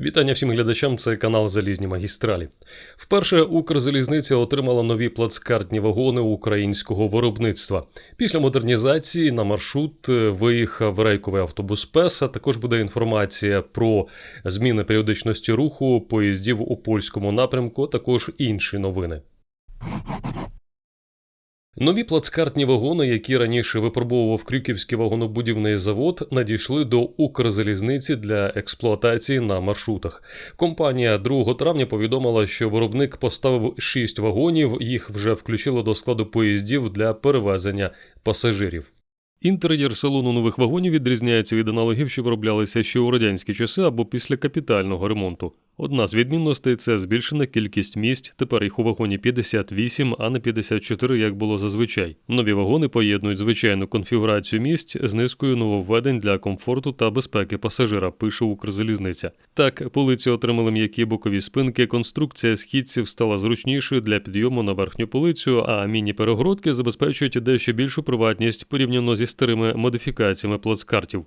Вітання всім глядачам. Це канал Залізні магістралі. Вперше Укрзалізниця отримала нові плацкартні вагони українського виробництва. Після модернізації на маршрут е, виїхав рейковий автобус ПЕС. а Також буде інформація про зміни періодичності руху поїздів у польському напрямку. Також інші новини. Нові плацкартні вагони, які раніше випробовував Крюківський вагонобудівний завод, надійшли до Укрзалізниці для експлуатації на маршрутах. Компанія 2 травня повідомила, що виробник поставив 6 вагонів. Їх вже включило до складу поїздів для перевезення пасажирів. Інтер'єр салону нових вагонів відрізняється від аналогів, що вироблялися ще у радянські часи або після капітального ремонту. Одна з відмінностей це збільшена кількість місць. Тепер їх у вагоні 58, а не 54, як було зазвичай. Нові вагони поєднують звичайну конфігурацію місць з низкою нововведень для комфорту та безпеки пасажира. Пише Укрзалізниця. Так, полиці отримали м'які бокові спинки. Конструкція східців стала зручнішою для підйому на верхню полицю, а міні-перегородки забезпечують дещо більшу приватність порівняно зі старими модифікаціями плацкартів.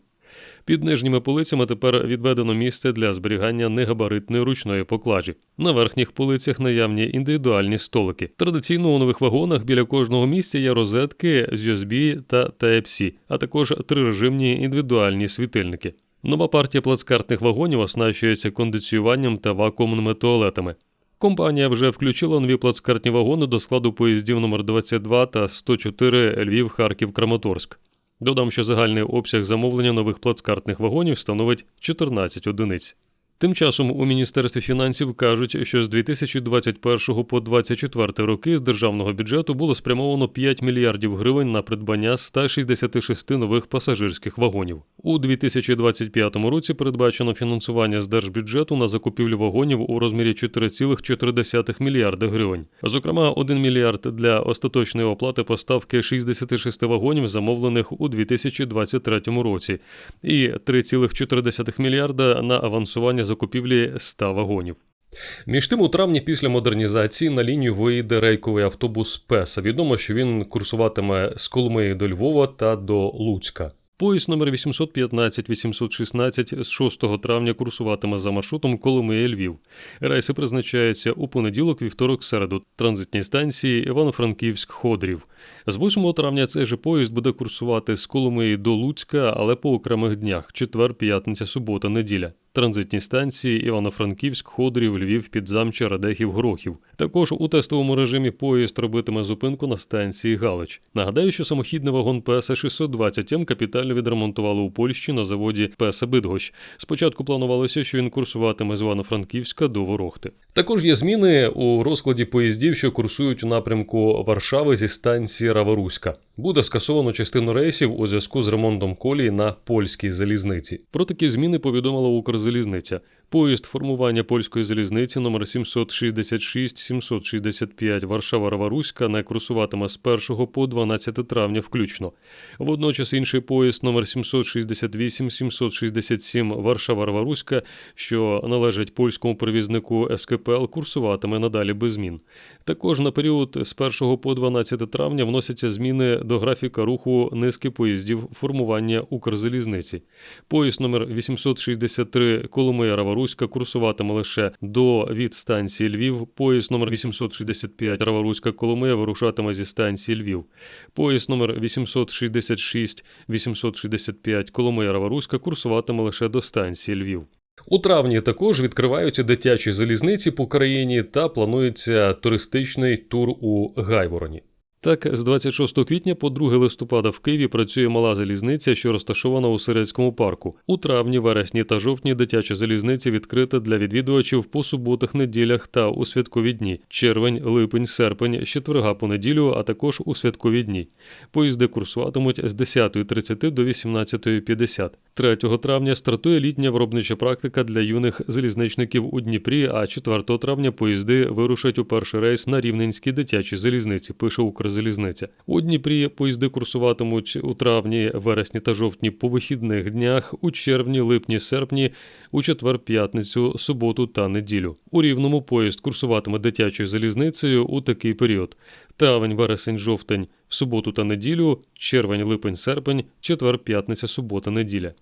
Під нижніми полицями тепер відведено місце для зберігання негабаритної ручної поклажі. На верхніх полицях наявні індивідуальні столики. Традиційно у нових вагонах біля кожного місця є розетки USB та Type-C, а також трирежимні індивідуальні світильники. Нова партія плацкартних вагонів оснащується кондиціюванням та вакуумними туалетами. Компанія вже включила нові плацкартні вагони до складу поїздів номер 22 та 104 Львів, Харків, Краматорськ. Додам, що загальний обсяг замовлення нових плацкартних вагонів становить 14 одиниць. Тим часом у міністерстві фінансів кажуть, що з 2021 по 2024 роки з державного бюджету було спрямовано 5 мільярдів гривень на придбання 166 нових пасажирських вагонів. У 2025 році передбачено фінансування з держбюджету на закупівлю вагонів у розмірі 4,4 мільярда гривень. Зокрема, 1 мільярд для остаточної оплати поставки 66 вагонів, замовлених у 2023 році, і 3,4 мільярда на авансування закупівлі 100 вагонів. Між тим, у травні після модернізації на лінію вийде рейковий автобус Песа. Відомо, що він курсуватиме з Коломиї до Львова та до Луцька. Поїзд номер 815-816 з 6 травня курсуватиме за маршрутом Коломия Львів. Рейси призначаються у понеділок, вівторок, середу. Транзитні станції Івано-Франківськ, Ходрів. З 8 травня цей же поїзд буде курсувати з Коломиї до Луцька, але по окремих днях четвер, п'ятниця, субота, неділя. Транзитні станції Івано-Франківськ, Ходорів, Львів, Підзамча, Радехів, Грохів. Також у тестовому режимі поїзд робитиме зупинку на станції Галич. Нагадаю, що самохідний вагон ПС 620 М капітально відремонтували у Польщі на заводі ПС Бидгощ. Спочатку планувалося, що він курсуватиме з Івано-Франківська до Ворохти. Також є зміни у розкладі поїздів, що курсують у напрямку Варшави зі станції Раваруська. Буде скасовано частину рейсів у зв'язку з ремонтом колії на польській залізниці. Про такі зміни повідомила Укрзалізниця. Поїзд формування польської залізниці номер 766-765 Варшава Раваруська не курсуватиме з 1 по 12 травня включно. Водночас інший поїзд номер 768-767 Варшава Раваруська, що належить польському перевізнику СКПЛ, курсуватиме надалі без змін. Також на період з 1 по 12 травня вносяться зміни до графіка руху низки поїздів формування Укрзалізниці. Поїзд номер 863 Коломия Раваруська курсуватиме лише до від станції Львів. Поїзд номер 865 Раворуська Коломия вирушатиме зі станції Львів. Поїзд номер 866 865 Коломия Раворуська курсуватиме лише до станції Львів. У травні також відкриваються дитячі залізниці по країні та планується туристичний тур у Гайвороні. Так, з 26 квітня по 2 листопада в Києві працює мала залізниця, що розташована у Сирецькому парку. У травні, вересні та жовтні дитяча залізниця відкрита для відвідувачів по суботах, неділях та у святкові дні червень, липень, серпень, четверга по неділю, а також у святкові дні. Поїзди курсуватимуть з 10.30 до 18.50. 3 травня стартує літня виробнича практика для юних залізничників у Дніпрі. А 4 травня поїзди вирушать у перший рейс на рівненській дитячій залізниці. Пише Укрзалізниця. У Дніпрі поїзди курсуватимуть у травні, вересні та жовтні по вихідних днях, у червні, липні, серпні, у четвер, п'ятницю, суботу та неділю. У рівному поїзд курсуватиме дитячою залізницею у такий період: травень, вересень, жовтень, суботу та неділю, червень, липень, серпень, четвер, п'ятниця, субота, неділя.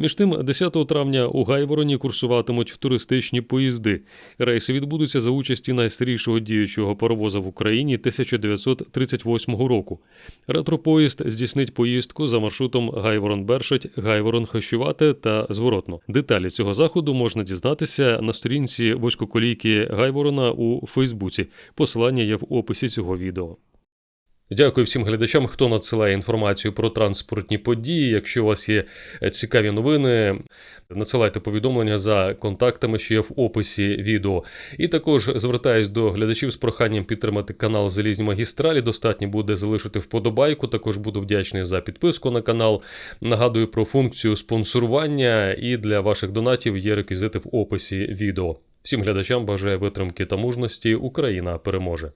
Між тим, 10 травня у Гайвороні курсуватимуть туристичні поїзди. Рейси відбудуться за участі найстарішого діючого паровоза в Україні 1938 року. Ретропоїзд здійснить поїздку за маршрутом Гайворон-Бершать, Гайворон-Хащувате та зворотно. Деталі цього заходу можна дізнатися на сторінці вузькоколійки Гайворона у Фейсбуці. Посилання є в описі цього відео. Дякую всім глядачам, хто надсилає інформацію про транспортні події. Якщо у вас є цікаві новини, надсилайте повідомлення за контактами, що є в описі відео. І також звертаюсь до глядачів з проханням підтримати канал Залізні магістралі. Достатньо буде залишити вподобайку. Також буду вдячний за підписку на канал. Нагадую про функцію спонсорування, і для ваших донатів є реквізити в описі відео. Всім глядачам бажаю витримки та мужності. Україна переможе.